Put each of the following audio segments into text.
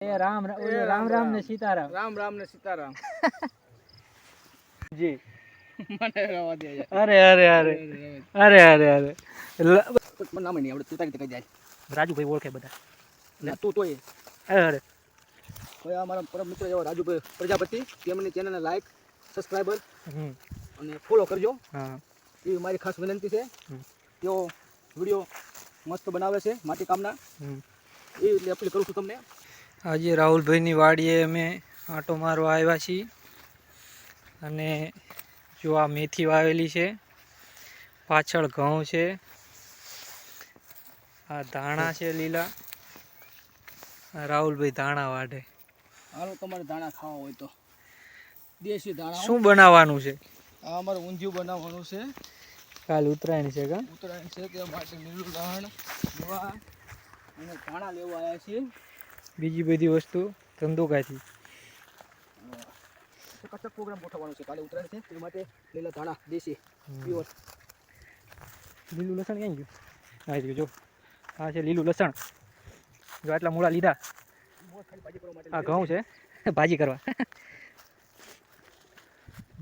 એ રામ રામ રામ ને સીતારામ રામ. રામ ને સીતારામ. જી. મને રવા દે અરે અરે અરે. અરે અરે અરે. નામ નહીં આવડે તું તારી કઈ જાય. રાજુભાઈ ઓળખે બધા. ના તું તો અરે અરે. કોઈ આ મારા પરમ મિત્ર એવા રાજુભાઈ પ્રજાપતિ તેમની ચેનલને લાઈક સબસ્ક્રાઈબર હમ. અને ફોલો કરજો. હા. એવી મારી ખાસ વિનંતી છે. તેઓ વીડિયો મસ્ત બનાવે છે માટી કામના. એ એટલે અપીલ કરું છું તમને. આજે રાહુલભાઈની વાડીએ અમે આંટો મારવા આવ્યા છીએ. અને જો આ મેથી વાવેલી છે પાછળ ઘઉં છે આ ધાણા છે લીલા રાહુલભાઈ ધાણા વાઢે. હાલો તમારે ધાણા ખાવા હોય તો. દેશી દાણા શું બનાવવાનું છે? આ અમારે ઊંધિયું બનાવવાનું છે. કાલ ઉત્તરાયણ છે કા? ઉત્તરાયણ છે તે માટે લીલું ધાણ અને ધાણા લેવા આવ્યા છીએ. બીજી બધી વસ્તુ ધંધોકાથી કચક પ્રોગ્રામ ગોઠવવાનો છે. કાલે ઉતરાય છે. તે માટે લીલા ધાણા દેશી પ્યોર લીલું લસણ ક્યાં ગયું? આ ગયું જો. આ છે લીલું લસણ. જો આટલા મૂળા લીધા. આ ઘઉં છે. ભાજી કરવા.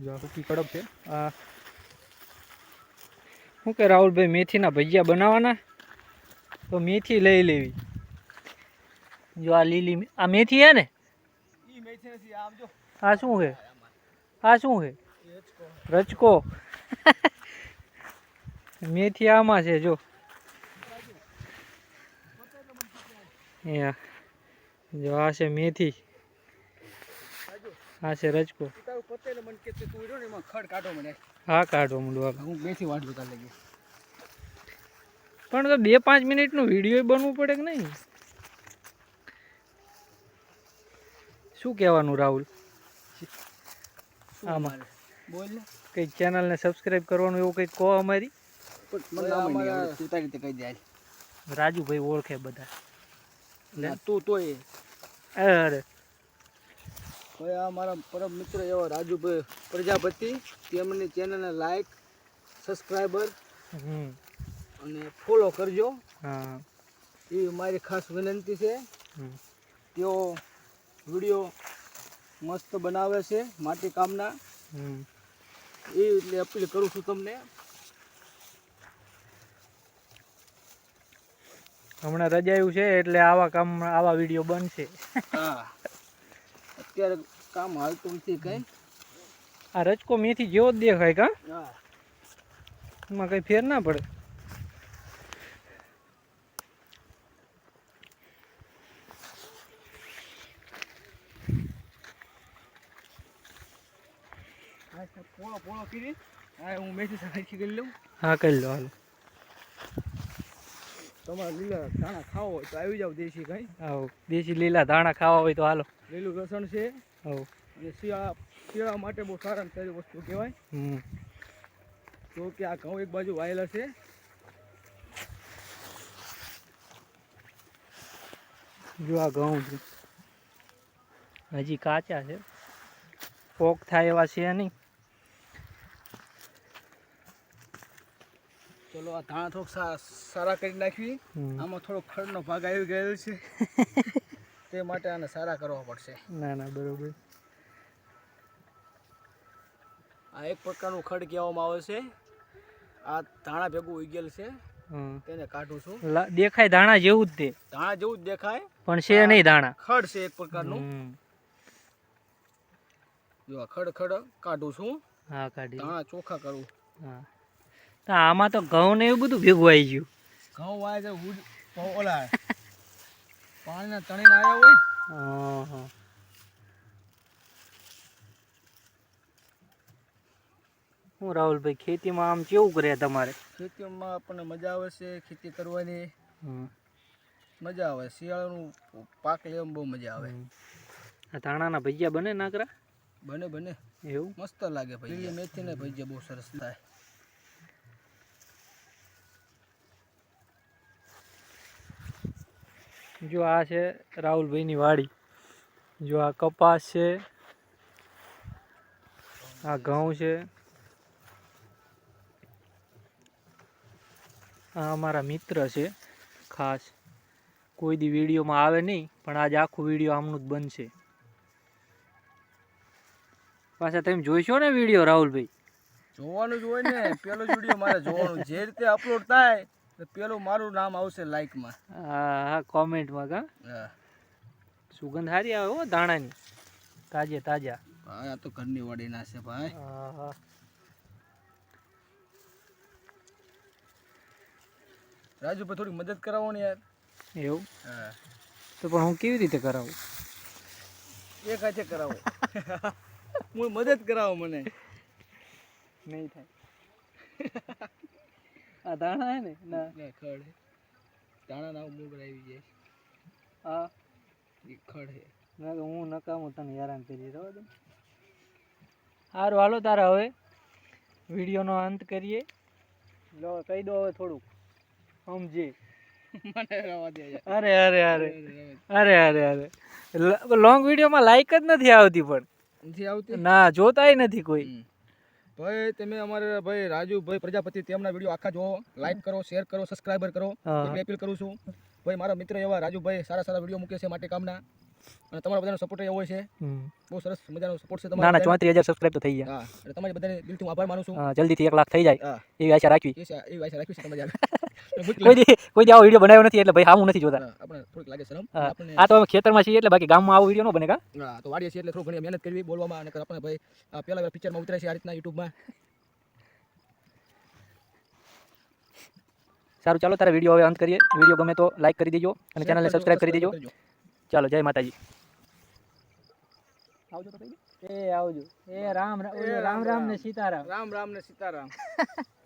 જો આ સૂકી કડક છે. આ શું કે રાહુલભાઈ મેથીના ભજીયા બનાવવાના? તો મેથી લઈ લેવી. જો આ લીલી આ મેથી હે ને? આ શું છે આ શું છે. રચકો મેથી આમાં છે જો. જો આ છે મેથી. આ છે રચકો હા કાઢો મૂળવા હું મેથી વાંચું તાર લગી. પણ તો બે પાંચ મિનિટનું વીડિયો બનવું પડે કે નહીં? શું કહેવાનું રાહુલ? આમાં. બોલ ને. કંઈક ચેનલને સબસ્ક્રાઈબ કરવાનું એવું કંઈક કહો અમારી? રીતે કહી દે રાજુભાઈ ઓળખે બધા. તું તું તોય. અરે. કોઈ આ મારા પરમ મિત્ર એવા રાજુભાઈ પ્રજાપતિ તેમની ચેનલને લાઈક સબસ્ક્રાઈબર અને ફોલો કરજો. હા. એ મારી ખાસ વિનંતી છે. તેઓ વીડિયો મસ્ત બનાવે છે માટી કામના. એ એટલે અપીલ કરું છું તમને. હમણાં રજાયું છે એટલે આવા કામ આવા વીડિયો બનશે. હા. અત્યારે કામ હાલતું નથી કઈ. આ રચકો મેથી જેવો જ દેખાય કા? હા. એમાં કઈ ફેર ના પડે. પોળો પોળો કરી હા હું મેસેજ સાખી કરી લઉં હા કરી લો હાલો. તમારે લીલા ધાણા ખાવો હોય તો આવી જાવ દેશી કઈ હા દેશી લીલા ધાણા ખાવા હોય તો હાલો. લીલું લસણ છે. હા અને શિયાળા શિયાળા માટે બહુ સારા સારી વસ્તુ કહેવાય. હમ. તો કે આ ઘઉં એક બાજુ વાયેલા છે. જો આ ઘઉં છે. હજી કાચા છે. પોક થાય એવા છે નહીં. આ ધાણા થોડોક સારા કરી નાખવી. આમાં થોડો ખડનો ભાગ આવી ગયેલો છે. તે માટે આને સારા કરવા પડશે. ના ના બરોબર. આ એક પ્રકારનું ખડ કહેવામાં આવે છે. આ ધાણા ભેગું ઉગેલ છે. તેને કાઢું છું. દેખાય ધાણા જેવું જ તે. ધાણા જેવું જ દેખાય. પણ છે નહીં ધાણા. ખડ છે એક પ્રકારનું. જો આ ખડ ખડ કાઢું છું. હા કાઢી. ધાણા ચોખ્ખા કરું. હા. તો આમાં તો ઘઉં ને એવું બધું ભેગું આવી ગયું. ઘઉં વાય છે પ- ઓલા પાણીના તણીને આવ્યા હોય. હું રાહુલભાઈ ખેતીમાં આમ કેવું કરે તમારે? ખેતીમાં આપણને મજા આવે છે ખેતી કરવાની. મજા આવે. શિયાળાનું પાક લેવામાં બહુ મજા આવે. આ ધાણાના ભજીયા બને નાકરા? બને બને. એવું? મસ્ત લાગે ભાઈ લીલી મેથી ને ભજીયા બહુ સરસ થાય. જો આ છે રાહુલભાઈની વાડી. જો આ કપાસ છે, આ ઘઉં છે, આ અમારા મિત્ર છે, ખાસ. કોઈ દી વિડીયોમાં આવે નહીં, પણ આજે આખું વીડિયો આમનું જ બનશે. પાછા તમે જોઈશો ને વીડિયો રાહુલભાઈ? જોવાનું જ હોય ને, પેલો વીડિયો મારે જોવાનું. જે રીતે અપલોડ થાય પેલું મારું નામ આવશે લાઈકમાં હા હા કોમેન્ટમાં કા? હા. સુગંધ સારી આવે હો દાણાની. તાજે તાજા. ભાઈ આ તો ઘરની વાડીના છે ભાઈ. હા હા. રાજુભાઈ થોડી મદદ કરાવો ને યાર. એવું? હા. તો પણ હું કેવી રીતે કરાવું? એક હાથે કરાવો. હું મદદ કરાવો મને. નહીં થાય. આ ધાણા હે ને? ના. ને ખડ ધાણા ના મૂગ આવી જાય. હા. એ ખડ હે. ના હું નકામું તને હેરાન કરી રહ્યો દે સારું હાલો તારા હવે. વિડીયોનો અંત કરીએ. લો કહી દો હવે થોડુંક. સમજી. અરે અરે અરે. અરે અરે અરે. લોંગ વિડીયોમાં લાઈક જ નથી આવતી પણ. નથી આવતી? ના જોતાય નથી કોઈ. ભાઈ તમે અમારે ભાઈ રાજુભાઈ પ્રજાપતિ તેમના વીડિયો આખા જોવો લાઈક કરો શેર કરો સબસ્ક્રાઈબર કરો. હા. અપીલ કરું છું. ભાઈ મારા મિત્ર એવા રાજુભાઈ સારા સારા વીડિયો મૂકે છે માટે કામના. અને તમારા બધાનો સપોર્ટ એવો હોય છે. બહુ સરસ મજાનો સપોર્ટ છે તમારો ના ચોત્રીસ હજાર સબસ્ક્રાઈબ તો થઈ ગયા. હા એટલે તમારી બધાને દિલથી હું આભાર માનું છું. જલ્દીથી એક લાખ થઈ જાય. એવી આશા રાખવી. એવી આશા રાખવી છે તમારી કોઈ દી કોઈ દી આવો વીડિયો બનાવ્યો નથી એટલે ભાઈ હા હું નથી જોતા. આપણે થોડીક લાગે શરમ. આ તો અમે ખેતરમાં છીએ એટલે બાકી ગામમાં આવો વીડિયો ન બને કા? હા તો વાડીએ છીએ એટલે થોડું ઘણી મહેનત કરવી બોલવામાં અને આપણે ભાઈ પહેલા પિક્ચરમાં ઉતરે છે આ રીતના યુટ્યુબમાં. સારું ચાલો તારા વીડિયો હવે અંત કરીએ. વીડિયો ગમે તો લાઈક કરી દેજો અને ચેનલને કરજો, સબસ્ક્રાઈબ કરી દેજો. ચાલો જય માતાજી. આવજો તો એ આવજો. એ રામ એ રામ રામ. ને સીતારામ. રામ રામ ને સીતારામ.